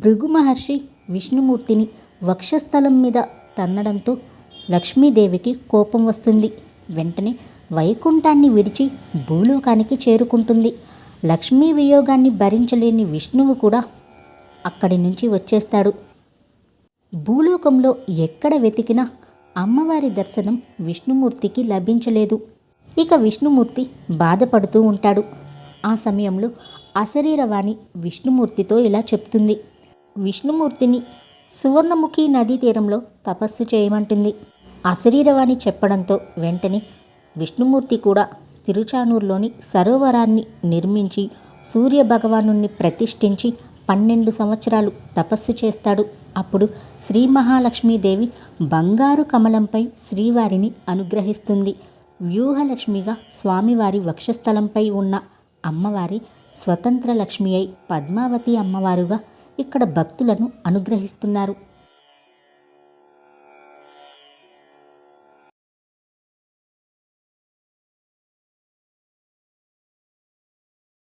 భృగు మహర్షి విష్ణుమూర్తిని వక్షస్థలం మీద తన్నడంతో లక్ష్మీదేవికి కోపం వస్తుంది. వెంటనే వైకుంఠాన్ని విడిచి భూలోకానికి చేరుకుంటుంది. లక్ష్మీ వియోగాన్ని భరించలేని విష్ణువు కూడా అక్కడి నుంచి వచ్చేస్తాడు. భూలోకంలో ఎక్కడ వెతికినా అమ్మవారి దర్శనం విష్ణుమూర్తికి లభించలేదు. ఇక విష్ణుమూర్తి బాధపడుతూ ఉంటాడు. ఆ సమయంలో అశరీరవాణి విష్ణుమూర్తితో ఇలా చెప్తుంది. విష్ణుమూర్తిని సువర్ణముఖి నదీ తీరంలో తపస్సు చేయమంటుంది. అశరీరవాణి చెప్పడంతో వెంటనే విష్ణుమూర్తి కూడా తిరుచానూరులోని సరోవరాన్ని నిర్మించి సూర్యభగవాను ప్రతిష్ఠించి పన్నెండు సంవత్సరాలు తపస్సు చేస్తాడు. అప్పుడు శ్రీ మహాలక్ష్మీదేవి బంగారు కమలంపై శ్రీవారిని అనుగ్రహిస్తుంది. వ్యూహలక్ష్మిగా స్వామివారి వక్షస్థలంపై ఉన్న అమ్మవారి స్వతంత్ర లక్ష్మి అయి పద్మావతి అమ్మవారుగా ఇక్కడ భక్తులను అనుగ్రహిస్తున్నారు.